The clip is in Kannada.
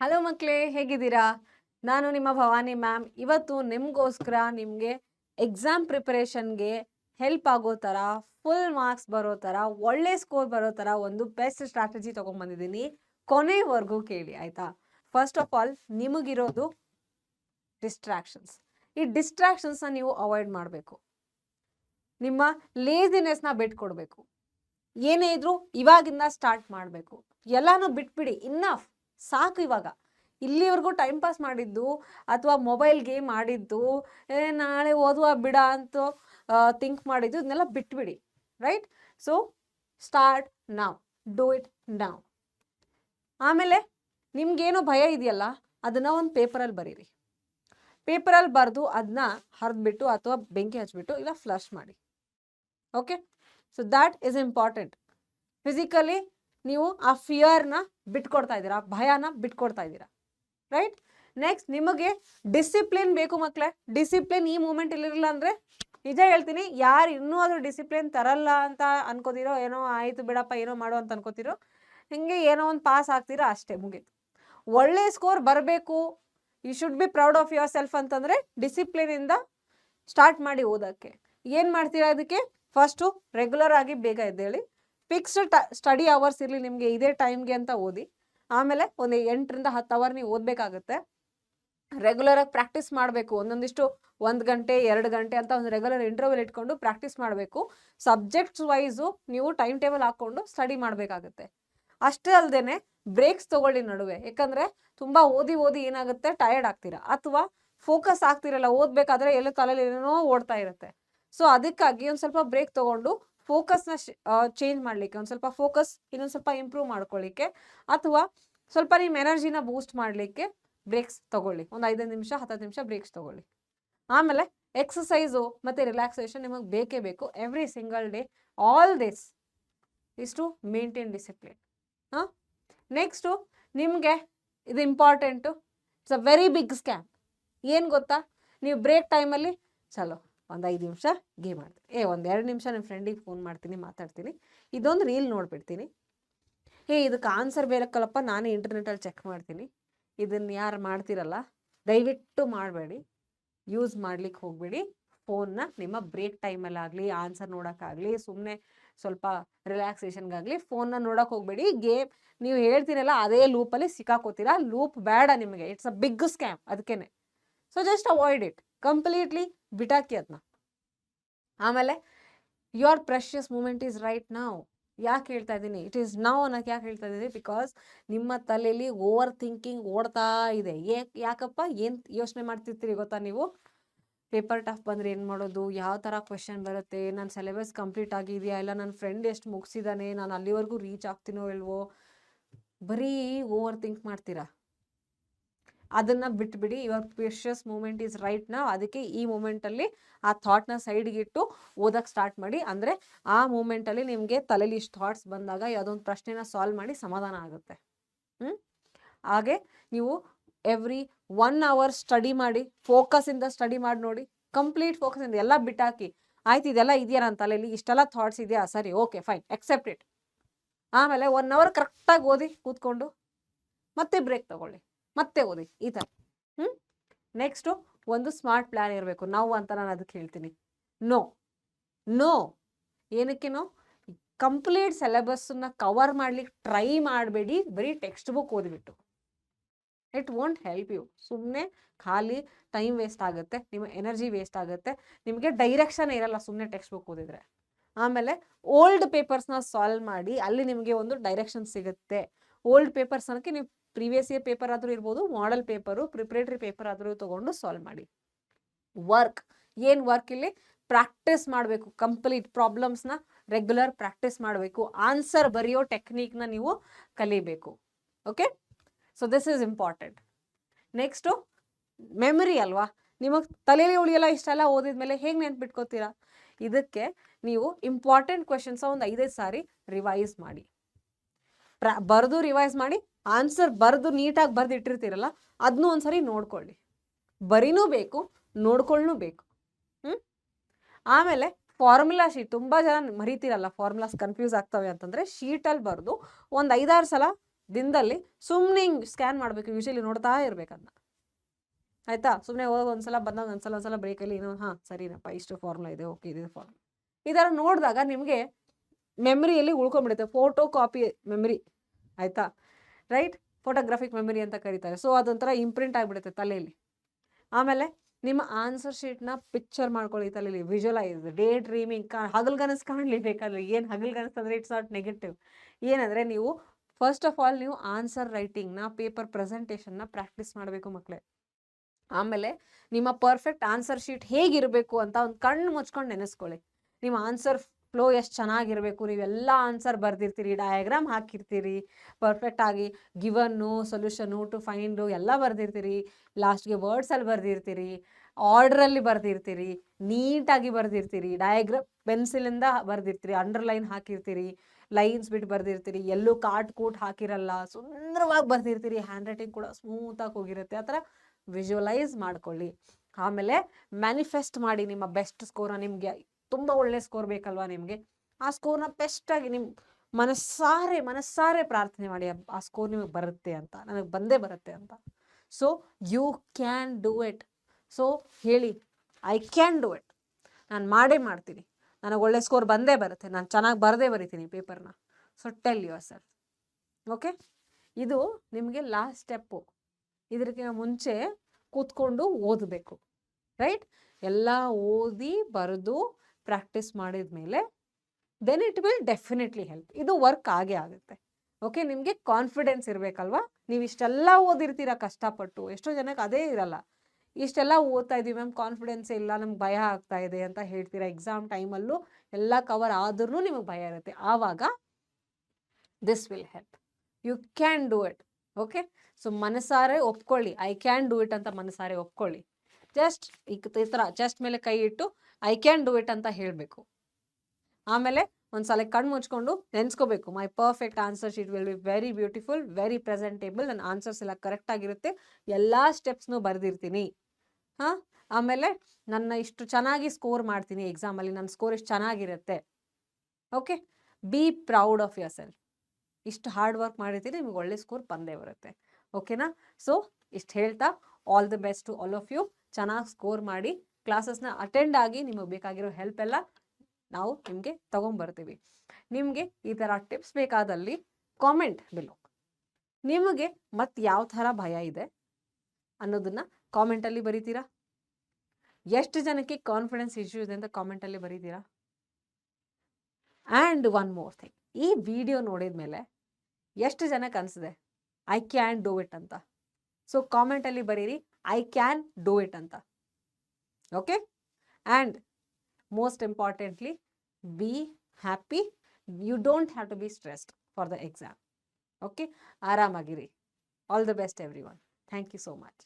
ಹಲೋ ಮಕ್ಕಳೇ ಹೇಗಿದ್ದೀರಾ? ನಾನು ನಿಮ್ಮ ಭವಾನಿ ಮ್ಯಾಮ್. ಇವತ್ತು ನಿಮಗೋಸ್ಕರ ನಿಮಗೆ ಎಕ್ಸಾಮ್ ಪ್ರಿಪರೇಷನ್ಗೆ ಹೆಲ್ಪ್ ಆಗೋ ಥರ ಫುಲ್ ಮಾರ್ಕ್ಸ್ ಬರೋ ಥರ, ಒಳ್ಳೆ ಸ್ಕೋರ್ ಬರೋ ಥರ ಒಂದು ಬೆಸ್ಟ್ ಸ್ಟ್ರಾಟಜಿ ತೊಗೊಂಡ್ಬಂದಿದ್ದೀನಿ. ಕೊನೆವರೆಗೂ ಕೇಳಿ, ಆಯಿತಾ? ಫಸ್ಟ್ ಆಫ್ ಆಲ್ ನಿಮಗಿರೋದು ಡಿಸ್ಟ್ರಾಕ್ಷನ್ಸ್ ಈ ಡಿಸ್ಟ್ರಾಕ್ಷನ್ಸ್ನ ನೀವು ಅವಾಯ್ಡ್ ಮಾಡಬೇಕು. ನಿಮ್ಮ ಲೇಸಿನೆಸ್ನ ಬಿಟ್ಕೊಡ್ಬೇಕು. ಏನೇ ಇದ್ರೂ ಇವಾಗಿಂದ ಸ್ಟಾರ್ಟ್ ಮಾಡಬೇಕು. ಎಲ್ಲಾನು ಬಿಟ್ಬಿಡಿ ಇನ್ನಫ್ ಸಾಕು ಇವಾಗ. ಇಲ್ಲಿವರೆಗೂ ಟೈಮ್ ಪಾಸ್ ಮಾಡಿದ್ದು ಅಥವಾ ಮೊಬೈಲ್ ಗೇಮ್ ಆಡಿದ್ದು, ಏ ನಾಳೆ ಓದುವ ಬಿಡ ಅಂತ ಥಿಂಕ್ ಮಾಡಿದ್ದು ಇದನ್ನೆಲ್ಲ ಬಿಟ್ಬಿಡಿ ರೈಟ್ ಸೊ ಸ್ಟಾರ್ಟ್ ನಾವ್ ಡೂ ಇಟ್ ನಾವ್ ಆಮೇಲೆ ನಿಮ್ಗೇನೋ ಭಯ ಇದೆಯಲ್ಲ, ಅದನ್ನ ಒಂದು ಪೇಪರಲ್ಲಿ ಬರೀರಿ. ಪೇಪರಲ್ಲಿ ಬರೆದು ಅದನ್ನ ಹರಿದ್ಬಿಟ್ಟು ಅಥವಾ ಬೆಂಕಿ ಹಚ್ಚಿಬಿಟ್ಟು ಇಲ್ಲ ಫ್ಲಶ್ ಮಾಡಿ. Okay so that is important physically ನೀವು ಆ ಫಿಯರ್ನ ಬಿಟ್ಕೊಡ್ತಾ ಇದ್ದೀರಾ ಭಯನ ಬಿಟ್ಕೊಡ್ತಾ ಇದ್ದೀರಾ ರೈಟ್ ನೆಕ್ಸ್ಟ್ ನಿಮಗೆ ಡಿಸಿಪ್ಲಿನ್ ಬೇಕು ಮಕ್ಕಳೇ ಡಿಸಿಪ್ಲಿನ್ ಈ ಮೂಮೆಂಟ್ ಇಲ್ಲಿರಲಿಲ್ಲ ಅಂದರೆ ನಿಜ ಹೇಳ್ತೀನಿ, ಯಾರು ಇನ್ನೂ ಆದರೂ ಡಿಸಿಪ್ಲಿನ್ ತರಲ್ಲ ಅಂತ ಅನ್ಕೋತಿರೋ, ಏನೋ ಆಯಿತು ಬಿಡಪ್ಪ, ಏನೋ ಮಾಡು ಅಂತ ಅನ್ಕೋತಿರೋ, ಹಿಂಗೆ ಏನೋ ಒಂದು ಪಾಸ್ ಆಗ್ತೀರಾ ಅಷ್ಟೇ ಮುಗೀತು. ಒಳ್ಳೆ ಸ್ಕೋರ್ ಬರಬೇಕು. You should be proud of yourself ಅಂತಂದರೆ ಡಿಸಿಪ್ಲಿನಿಂದ ಸ್ಟಾರ್ಟ್ ಮಾಡಿ ಓದೋಕ್ಕೆ. ಏನು ಮಾಡ್ತೀರಾ ಅದಕ್ಕೆ ಫಸ್ಟು ರೆಗ್ಯುಲರ್ ಆಗಿ ಬೇಗ ಎದ್ದೇಳಿ ಫಿಕ್ಸ್ಡ್ ಸ್ಟಡಿ ಅವರ್ಸ್ ಇರಲಿ ನಿಮಗೆ ಇದೇ ಟೈಮ್ಗೆ ಅಂತ ಓದಿ, ಆಮೇಲೆ ಒಂದು ಎಂಟರಿಂದ ಹತ್ತು ಅವರ್ ನೀವು ಓದಬೇಕಾಗುತ್ತೆ. ರೆಗ್ಯುಲರ್ ಆಗಿ ಪ್ರಾಕ್ಟೀಸ್ ಮಾಡಬೇಕು, ಒಂದೊಂದಿಷ್ಟು ಒಂದು ಗಂಟೆ, ಎರಡು ಗಂಟೆ ಅಂತ ಒಂದು ರೆಗ್ಯುಲರ್ ಇಂಟರ್ವಲ್ ಇಟ್ಕೊಂಡು ಪ್ರಾಕ್ಟೀಸ್ ಮಾಡಬೇಕು. ಸಬ್ಜೆಕ್ಟ್ಸ್ ವೈಸು ನೀವು ಟೈಮ್ ಟೇಬಲ್ ಹಾಕ್ಕೊಂಡು ಸ್ಟಡಿ ಮಾಡಬೇಕಾಗುತ್ತೆ. ಅಷ್ಟೇ ಅಲ್ಲದೆ ಬ್ರೇಕ್ಸ್ ತಗೊಳ್ಳಿ ನಡುವೆ ಯಾಕಂದರೆ ತುಂಬ ಓದಿ ಓದಿ ಏನಾಗುತ್ತೆ ಟಯರ್ಡ್ ಆಗ್ತೀರಾ, ಅಥವಾ ಫೋಕಸ್ ಆಗ್ತಿರಲ್ಲ, ಓದಬೇಕಾದ್ರೆ ಎಲ್ಲ ತಲೆಯಲ್ಲಿ ಏನೇನೋ ಓಡ್ತಾ ಇರುತ್ತೆ. ಸೊ ಅದಕ್ಕಾಗಿ ಒಂದು ಸ್ವಲ್ಪ ಬ್ರೇಕ್ ತಗೊಂಡು ಫೋಕಸ್ನ ಚೇಂಜ್ ಮಾಡಲಿಕ್ಕೆ, ಒಂದು ಸ್ವಲ್ಪ ಫೋಕಸ್, ಇನ್ನೊಂದು ಸ್ವಲ್ಪ ಇಂಪ್ರೂವ್ ಮಾಡ್ಕೊಳ್ಳಿಕ್ಕೆ ಅಥವಾ ಸ್ವಲ್ಪ ನಿಮ್ಮ ಎನರ್ಜಿನ ಬೂಸ್ಟ್ ಮಾಡಲಿಕ್ಕೆ ಬ್ರೇಕ್ಸ್ ತಗೊಳ್ಳಿ. ಒಂದು ಐದೈದು ನಿಮಿಷ ಹತ್ತತ್ತು ನಿಮಿಷ ಬ್ರೇಕ್ಸ್ ತಗೊಳ್ಳಿ. ಆಮೇಲೆ ಎಕ್ಸಸೈಸು ಮತ್ತು ರಿಲ್ಯಾಕ್ಸೇಷನ್ ನಿಮಗೆ ಬೇಕೇ ಬೇಕು. Every single day, all this is to maintain discipline. ಹಾಂ? ನೆಕ್ಸ್ಟು ನಿಮಗೆ ಇದು important, it's a very big scam. ಏನು ಗೊತ್ತಾ? ನೀವು ಬ್ರೇಕ್ ಟೈಮಲ್ಲಿ ಚಲೋ ಒಂದು ಐದು ನಿಮಿಷ ಗೇಮ್ ಆಡ್ತೀನಿ. ಏ, ಒಂದು ಎರಡು ನಿಮಿಷ ನಿಮ್ಮ ಫ್ರೆಂಡಿಗೆ ಫೋನ್ ಮಾಡ್ತೀನಿ, ಮಾತಾಡ್ತೀನಿ. ಇದೊಂದು ರೀಲ್ ನೋಡ್ಬಿಡ್ತೀನಿ. ಏ ಇದಕ್ಕೆ ಆನ್ಸರ್ ಬೇಕಲ್ಲಪ್ಪ ನಾನೇ ಇಂಟರ್ನೆಟಲ್ಲಿ ಚೆಕ್ ಮಾಡ್ತೀನಿ. ಇದನ್ನು ಯಾರು ಮಾಡ್ತಿರಲ್ಲ, ದಯವಿಟ್ಟು ಮಾಡಬೇಡಿ. ಯೂಸ್ ಮಾಡ್ಲಿಕ್ಕೆ ಹೋಗಬೇಡಿ. ಫೋನ್ನ ನಿಮ್ಮ ಬ್ರೇಕ್ ಟೈಮಲ್ಲಾಗಲಿ ಆನ್ಸರ್ ನೋಡೋಕ್ಕಾಗಲಿ ಸುಮ್ಮನೆ ಸ್ವಲ್ಪ ರಿಲ್ಯಾಕ್ಸೇಷನ್ಗಾಗಲಿ ಫೋನ್ನ ನೋಡೋಕೆ ಹೋಗಬೇಡಿ. ಗೇಮ್, ನೀವು ಹೇಳ್ತೀರಲ್ಲ, ಅದೇ ಲೂಪಲ್ಲಿ ಸಿಕ್ಕಾಕೋತೀರಾ. ಲೂಪ್ ಬೇಡ ನಿಮಗೆ. ಇಟ್ಸ್ ಅ ಬಿಗ್ ಸ್ಕ್ಯಾಮ್ ಅದಕ್ಕೇ so just avoid it completely ಬಿಟಾಕಿ ಅದನ್ನ ಆಮೇಲೆ your precious moment is right ನಾವು ಯಾಕೆ ಹೇಳ್ತಾ ಇದ್ದೀನಿ? ಇಟ್ ಈಸ್ ನಾವು ಅನ್ನೋಕೆ ಯಾಕೆ ಹೇಳ್ತಾ ಇದ್ದೀನಿ? ಬಿಕಾಸ್ ನಿಮ್ಮ ತಲೆಯಲ್ಲಿ ಓವರ್ ಥಿಂಕಿಂಗ್ ಓಡ್ತಾ ಇದೆ. ಏಕೆ, ಯಾಕಪ್ಪ? ಏನು ಯೋಚನೆ ಮಾಡ್ತಿರ್ತೀರಿ ಗೊತ್ತಾ ನೀವು? ಪೇಪರ್ ಟಫ್ ಬಂದರೆ ಏನು ಮಾಡೋದು? ಯಾವ ಥರ ಕ್ವೆಶನ್ ಬರುತ್ತೆ? ನನ್ನ ಸಿಲೆಬಸ್ ಕಂಪ್ಲೀಟ್ ಆಗಿದೆಯಾ ಇಲ್ಲ? ನನ್ನ ಫ್ರೆಂಡ್ ಎಷ್ಟು ಮುಗಿಸಿದಾನೆ? ನಾನು ಅಲ್ಲಿವರೆಗೂ ರೀಚ್ ಆಗ್ತೀನೋ ಇಲ್ವೋ? ಬರೀ ಓವರ್ ಥಿಂಕ್ ಮಾಡ್ತೀರಾ? ಅದನ್ನು ಬಿಟ್ಬಿಡಿ your precious moment is right ನಾವು ಅದಕ್ಕೆ ಈ ಮೂಮೆಂಟಲ್ಲಿ ಆ ಥಾಟ್ನ ಸೈಡ್ಗೆ ಇಟ್ಟು ಓದಕ್ಕೆ ಸ್ಟಾರ್ಟ್ ಮಾಡಿ. ಅಂದರೆ ಆ ಮೂಮೆಂಟಲ್ಲಿ ನಿಮಗೆ ತಲೆಯಲ್ಲಿ ಇಷ್ಟು ಥಾಟ್ಸ್ ಬಂದಾಗ ಯಾವುದೊಂದು ಪ್ರಶ್ನೆನ ಸಾಲ್ವ್ ಮಾಡಿ ಸಮಾಧಾನ ಆಗುತ್ತೆ. ಹ್ಞೂ ಹಾಗೆ ನೀವು ಎವ್ರಿ ಒನ್ ಅವರ್ ಸ್ಟಡಿ ಮಾಡಿ ಫೋಕಸಿಂದ ಸ್ಟಡಿ ಮಾಡಿ ನೋಡಿ ಕಂಪ್ಲೀಟ್ ಫೋಕಸಿಂದ ಎಲ್ಲ ಬಿಟ್ಟಾಕಿ, ಆಯ್ತು ಇದೆಲ್ಲ ಇದೆಯಾ ನನ್ನ ತಲೆಯಲ್ಲಿ ಇಷ್ಟೆಲ್ಲ ಥಾಟ್ಸ್ ಇದೆಯಾ? ಸರಿ ಓಕೆ ಫೈನ್ ಎಕ್ಸೆಪ್ಟ್ ಇಟ್ ಆಮೇಲೆ ಒನ್ ಅವರ್ ಕರೆಕ್ಟಾಗಿ ಓದಿ, ಕೂತ್ಕೊಂಡು ಮತ್ತೆ ಬ್ರೇಕ್ ತಗೊಳ್ಳಿ. ಮತ್ತೆ ಓದಿ, ಈ ಥರ ಹ್ಞೂ ನೆಕ್ಸ್ಟು ಒಂದು ಸ್ಮಾರ್ಟ್ ಪ್ಲ್ಯಾನ್ ಇರಬೇಕು. ನಾವು ಅಂತ ನಾನು ಅದಕ್ಕೆ ಹೇಳ್ತೀನಿ. ನೋ ನೋ ಏನಕ್ಕೆ ನೋ ಕಂಪ್ಲೀಟ್ ಸಿಲೆಬಸ್ಸನ್ನ ಕವರ್ ಮಾಡ್ಲಿಕ್ಕೆ ಟ್ರೈ ಮಾಡಬೇಡಿ. ಬರೀ ಟೆಕ್ಸ್ಟ್ ಬುಕ್ ಓದಿಬಿಟ್ಟು. ಇಟ್ ವೋಂಟ್ ಹೆಲ್ಪ್ ಯು ಸುಮ್ಮನೆ ಖಾಲಿ ಟೈಮ್ ವೇಸ್ಟ್ ಆಗುತ್ತೆ. ನಿಮ್ಮ ಎನರ್ಜಿ ವೇಸ್ಟ್ ಆಗುತ್ತೆ. ನಿಮಗೆ ಡೈರೆಕ್ಷನ್ ಇರಲ್ಲ ಸುಮ್ಮನೆ ಟೆಕ್ಸ್ಟ್ ಬುಕ್ ಓದಿದ್ರೆ. ಆಮೇಲೆ ಓಲ್ಡ್ ಪೇಪರ್ಸ್ನ ಸಾಲ್ವ್ ಮಾಡಿ, ಅಲ್ಲಿ ನಿಮಗೆ ಒಂದು ಡೈರೆಕ್ಷನ್ ಸಿಗುತ್ತೆ. ಓಲ್ಡ್ ಪೇಪರ್ಸ್ ಅನ್ನೋಕ್ಕೆ ನೀವು ಪ್ರೀವಿಯಸ್ ಇಯರ್ ಪೇಪರ್ ಆದರೂ ಇರ್ಬೋದು, ಮಾಡಲ್ ಪೇಪರು, ಪ್ರಿಪ್ರೇಟರಿ ಪೇಪರ್ ಆದರೂ ತೊಗೊಂಡು ಸಾಲ್ವ್ ಮಾಡಿ. ವರ್ಕ್, ಏನು ವರ್ಕ್ ಇಲ್ಲಿ? ಪ್ರಾಕ್ಟೀಸ್ ಮಾಡಬೇಕು, ಕಂಪ್ಲೀಟ್ ಪ್ರಾಬ್ಲಮ್ಸ್ನ ರೆಗ್ಯುಲರ್ ಪ್ರಾಕ್ಟೀಸ್ ಮಾಡಬೇಕು, ಆನ್ಸರ್ ಬರೆಯೋ ಟೆಕ್ನಿಕ್ನ ನೀವು ಕಲಿಬೇಕು, okay? So this is important next memory ಅಲ್ವಾ? ನಿಮಗೆ ತಲೆಯಲ್ಲಿ ಉಳಿಯಲ್ಲ, ಇಷ್ಟೆಲ್ಲ ಓದಿದ್ಮೇಲೆ ಹೇಗೆ ನೆನ್ಪಿಟ್ಕೋತೀರಾ? ಇದಕ್ಕೆ ನೀವು ಇಂಪಾರ್ಟೆಂಟ್ ಕ್ವೆಶನ್ಸ ಒಂದು ಐದೈದು ಸಾರಿ ರಿವೈಸ್ ಮಾಡಿ. ಪ್ರಾ, ಬರೆದು ರಿವೈಸ್ ಮಾಡಿ ಆನ್ಸರ್ ಬರೆದು ನೀಟಾಗಿ ಬರೆದು ಇಟ್ಟಿರ್ತೀರಲ್ಲ ಅದನ್ನೂ ಒಂದ್ಸರಿ ನೋಡ್ಕೊಳ್ಳಿ. ಬರೀನೂ ಬೇಕು ನೋಡ್ಕೊಳ್ಳೂ ಬೇಕು. ಹ್ಞೂ ಆಮೇಲೆ ಫಾರ್ಮುಲಾ ಶೀಟ್ ತುಂಬ ಜನ ಮರಿತೀರಲ್ಲ ಫಾರ್ಮುಲಾಸ್ ಕನ್ಫ್ಯೂಸ್ ಆಗ್ತವೆ ಅಂತಂದರೆ ಶೀಟಲ್ಲಿ ಬರೆದು ಒಂದು ಐದಾರು ಸಲ ದಿನದಲ್ಲಿ ಸುಮ್ಮನೆ ಸ್ಕ್ಯಾನ್ ಮಾಡಬೇಕು ಯೂಶಲಿ ನೋಡ್ತಾ ಇರಬೇಕನ್ನ ಆಯಿತಾ? ಸುಮ್ಮನೆ ಹೋಗಿ ಒಂದ್ಸಲ ಬಂದಾಗ ಒಂದ್ಸಲ ಒಂದ್ಸಲ ಬ್ರೇಕಲ್ಲಿ ಏನೋ ಹಾಂ, ಸರಿನಪ್ಪ, ಇಷ್ಟು ಫಾರ್ಮುಲಾ ಇದೆ ಓಕೆ ಇದೆ ಫಾರ್ಮುಲಾ ಈ ನೋಡಿದಾಗ ನಿಮಗೆ ಮೆಮ್ರಿಯಲ್ಲಿ ಉಳ್ಕೊಂಡ್ಬಿಡುತ್ತೆ. ಫೋಟೋ ಕಾಪಿ ಮೆಮ್ರಿ ಆಯಿತಾ? ರೈಟ್ ಫೋಟೋಗ್ರಾಫಿಕ್ ಮೆಮರಿ ಅಂತ ಕರೀತಾರೆ. ಸೊ ಅದೊಂಥರ ಇಂಪ್ರಿಂಟ್ ಆಗಿಬಿಡುತ್ತೆ ತಲೆಯಲ್ಲಿ. ಆಮೇಲೆ ನಿಮ್ಮ ಆನ್ಸರ್ ಶೀಟ್ನ ಪಿಕ್ಚರ್ ಮಾಡ್ಕೊಳ್ಳಿ ತಲೆಯಲ್ಲಿ. ವಿಜುವಲೈಸ್ ಡೇ ಡ್ರೀಮಿಂಗ್ ಕಾ ಹಗಲ್ಗನಸ್ ಕಾಣಲಿ ಬೇಕಾದ್ರೆ ಏನು ಹಗಲ್ಗನಸ್ ಅಂದರೆ ಇಟ್ಸ್ ನಾಟ್ ನೆಗೆಟಿವ್ ಏನಂದರೆ ನೀವು ಫಸ್ಟ್ ಆಫ್ ಆಲ್ ನೀವು ಆನ್ಸರ್ ರೈಟಿಂಗ್ನ ಪೇಪರ್ ಪ್ರೆಸೆಂಟೇಷನ್ನ ಪ್ರಾಕ್ಟೀಸ್ ಮಾಡಬೇಕು ಮಕ್ಕಳೇ ಆಮೇಲೆ ನಿಮ್ಮ ಪರ್ಫೆಕ್ಟ್ ಆನ್ಸರ್ ಶೀಟ್ ಹೇಗಿರಬೇಕು ಅಂತ ಒಂದು ಕಣ್ಣು ಮುಚ್ಕೊಂಡು ನೆನೆಸ್ಕೊಳ್ಳಿ. ನಿಮ್ಮ ಆನ್ಸರ್ ಫ್ಲೋ ಎಷ್ಟು ಚೆನ್ನಾಗಿರಬೇಕು, ನೀವೆಲ್ಲ ಆನ್ಸರ್ ಬರ್ದಿರ್ತೀರಿ, ಡಯಾಗ್ರಾಮ್ ಹಾಕಿರ್ತೀರಿ, ಪರ್ಫೆಕ್ಟ್ ಆಗಿ ಗಿವನ್ನು, ಸೊಲ್ಯೂಷನು ಟು ಫೈಂಡು ಎಲ್ಲ ಬರ್ದಿರ್ತೀರಿ, ಲಾಸ್ಟ್ಗೆ ವರ್ಡ್ಸಲ್ಲಿ ಬರ್ದಿರ್ತೀರಿ ಆರ್ಡ್ರಲ್ಲಿ ಬರ್ದಿರ್ತೀರಿ, ನೀಟಾಗಿ ಬರ್ದಿರ್ತೀರಿ, ಡಯಾಗ್ರಾಮ್, ಪೆನ್ಸಿಲಿಂದ ಬರ್ದಿರ್ತೀರಿ, ಅಂಡರ್ಲೈನ್ ಹಾಕಿರ್ತೀರಿ, ಲೈನ್ಸ್ ಬಿಟ್ಟು ಬರ್ದಿರ್ತೀರಿ, ಎಲ್ಲೂ ಕಾಟ್ ಕೂಟ್ ಹಾಕಿರಲ್ಲ, ಸುಂದರವಾಗಿ ಬರ್ದಿರ್ತೀರಿ ಹ್ಯಾಂಡ್ ರೈಟಿಂಗ್ ಕೂಡ ಸ್ಮೂತಾಗಿ ಹೋಗಿರುತ್ತೆ, ಆ ಥರ ವಿಜುವಲೈಸ್ ಮಾಡ್ಕೊಳ್ಳಿ. ಆಮೇಲೆ ಮ್ಯಾನಿಫೆಸ್ಟ್ ಮಾಡಿ ನಿಮ್ಮ ಬೆಸ್ಟ್ ಸ್ಕೋರ ನಿಮಗೆ ತುಂಬ ಒಳ್ಳೆ ಸ್ಕೋರ್ ಬೇಕಲ್ವಾ ನಿಮಗೆ? ಆ ಸ್ಕೋರ್ನ ಬೆಸ್ಟಾಗಿ ನಿಮ್ಮ ಮನಸ್ಸಾರೆ ಮನಸ್ಸಾರೆ ಪ್ರಾರ್ಥನೆ ಮಾಡಿ ಆ- ಸ್ಕೋರ್ ನಿಮಗೆ ಬರುತ್ತೆ ಅಂತ, ನನಗೆ ಬಂದೇ ಬರುತ್ತೆ ಅಂತ. So you can do it so ಹೇಳಿ ಐ ಕ್ಯಾನ್ ಡೂ ಇಟ್ ನಾನು ಮಾಡೇ ಮಾಡ್ತೀನಿ. ನನಗೆ ಒಳ್ಳೆ ಸ್ಕೋರ್ ಬಂದೇ ಬರುತ್ತೆ. ನಾನು ಚೆನ್ನಾಗಿ ಬರದೇ ಬರಿತೀನಿ ಪೇಪರ್ನ so tell your sir okay ಇದು ನಿಮಗೆ ಲಾಸ್ಟ್ ಸ್ಟೆಪ್ಪು ಇದಕ್ಕೆ ಮುಂಚೆ ಕೂತ್ಕೊಂಡು ಓದಬೇಕು. ರೈಟ್ ಎಲ್ಲ ಓದಿ, ಬರೆದು ಪ್ರಾಕ್ಟೀಸ್ ಮಾಡಿದ ಮೇಲೆ then it will definitely help ಇದು ವರ್ಕ್ ಆಗೇ ಆಗುತ್ತೆ. ಓಕೆ ನಿಮಗೆ ಕಾನ್ಫಿಡೆನ್ಸ್ ಇರಬೇಕಲ್ವಾ? ನೀವು ಇಷ್ಟೆಲ್ಲ ಓದಿರ್ತೀರ ಕಷ್ಟಪಟ್ಟು, ಎಷ್ಟೋ ಜನಕ್ಕೆ ಅದೇ ಇರಲ್ಲ. ಇಷ್ಟೆಲ್ಲ ಓದ್ತಾ ಇದೀವಿ ಮ್ಯಾಮ್ ಕಾನ್ಫಿಡೆನ್ಸ್ ಇಲ್ಲ, ನಮ್ಗೆ ಭಯ ಆಗ್ತಾ ಇದೆ ಅಂತ ಹೇಳ್ತೀರಾ ಎಕ್ಸಾಮ್ ಟೈಮಲ್ಲೂ ಎಲ್ಲ ಕವರ್ ಆದ್ರೂ ನಿಮಗೆ ಭಯ ಇರುತ್ತೆ. ಆವಾಗ this will help you can do it okay so ಮನಸಾರೆ ಒಪ್ಕೊಳ್ಳಿ. ಐ ಕ್ಯಾನ್ ಡೂ ಇಟ್ ಅಂತ ಮನಸಾರೆ ಒಪ್ಕೊಳ್ಳಿ. ಜಸ್ಟ್ ಈ ಥರ ಚೆಸ್ಟ್ ಮೇಲೆ ಕೈ ಇಟ್ಟು, ಐ ಕ್ಯಾನ್ ಡೂ ಇಟ್ ಅಂತ ಹೇಳಬೇಕು. ಆಮೇಲೆ ಒಂದ್ಸಲ ಕಣ್ಣು ಮುಚ್ಕೊಂಡು ನೆನ್ಸ್ಕೋಬೇಕು. My perfect answer sheet will be very beautiful, very presentable, ನನ್ನ ಆನ್ಸರ್ಸ್ ಎಲ್ಲ ಕರೆಕ್ಟ್ ಆಗಿರುತ್ತೆ, ಎಲ್ಲ ಸ್ಟೆಪ್ಸ್ನು ಬರೆದಿರ್ತೀನಿ. ಹಾಂ? ಆಮೇಲೆ ನನ್ನ ಇಷ್ಟು ಚೆನ್ನಾಗಿ ಸ್ಕೋರ್ ಮಾಡ್ತೀನಿ ಎಕ್ಸಾಮಲ್ಲಿ, ನನ್ನ ಸ್ಕೋರ್ ಇಷ್ಟು ಚೆನ್ನಾಗಿರುತ್ತೆ. Okay? Be proud of yourself ಇಷ್ಟು ಹಾರ್ಡ್ ವರ್ಕ್ ಮಾಡಿರ್ತೀನಿ ನಿಮ್ಗೆ ಒಳ್ಳೆ ಸ್ಕೋರ್ ಬಂದೇ ಬರುತ್ತೆ. ಓಕೆನಾ? ಸೊ, ಇಷ್ಟು ಹೇಳ್ತಾ, all the best to all of you. ಚೆನ್ನಾಗಿ ಸ್ಕೋರ್ ಮಾಡಿ ಕ್ಲಾಸಸ್ನ ಅಟೆಂಡ್ ಆಗಿ ನಿಮಗೆ ಬೇಕಾಗಿರೋ ಹೆಲ್ಪ್ ಎಲ್ಲ ನಾವು ನಿಮಗೆ ತಗೊಂಬರ್ತೀವಿ. ನಿಮಗೆ ಈ ಥರ ಟಿಪ್ಸ್ ಬೇಕಾದಲ್ಲಿ ಕಾಮೆಂಟ್ ಬಿಲೋ ನಿಮಗೆ ಮತ್ತೆ ಯಾವ ಥರ ಭಯ ಇದೆ ಅನ್ನೋದನ್ನ ಕಾಮೆಂಟಲ್ಲಿ ಬರೀತೀರಾ? ಎಷ್ಟು ಜನಕ್ಕೆ ಕಾನ್ಫಿಡೆನ್ಸ್ ಇಶ್ಯೂ ಇದೆ ಅಂತ ಕಾಮೆಂಟಲ್ಲಿ ಬರೀತೀರಾ? ಆ್ಯಂಡ್ ಒನ್ ಮೋರ್ ಥಿಂಗ್ ಈ ವಿಡಿಯೋ ನೋಡಿದ ಮೇಲೆ ಎಷ್ಟು ಜನಕ್ಕೆ ಅನಿಸಿದೆ? ಐ ಕ್ಯಾನ್ ಡೂ ಇಟ್ ಅಂತ. ಸೊ ಕಾಮೆಂಟಲ್ಲಿ ಬರೀರಿ. ಐ ಕ್ಯಾನ್ ಡೂ ಇಟ್ ಅಂತ okay and most importantly be happy you don't have to be stressed for the exam okay ಆರಾಮಾಗಿರಿ all the best everyone thank you so much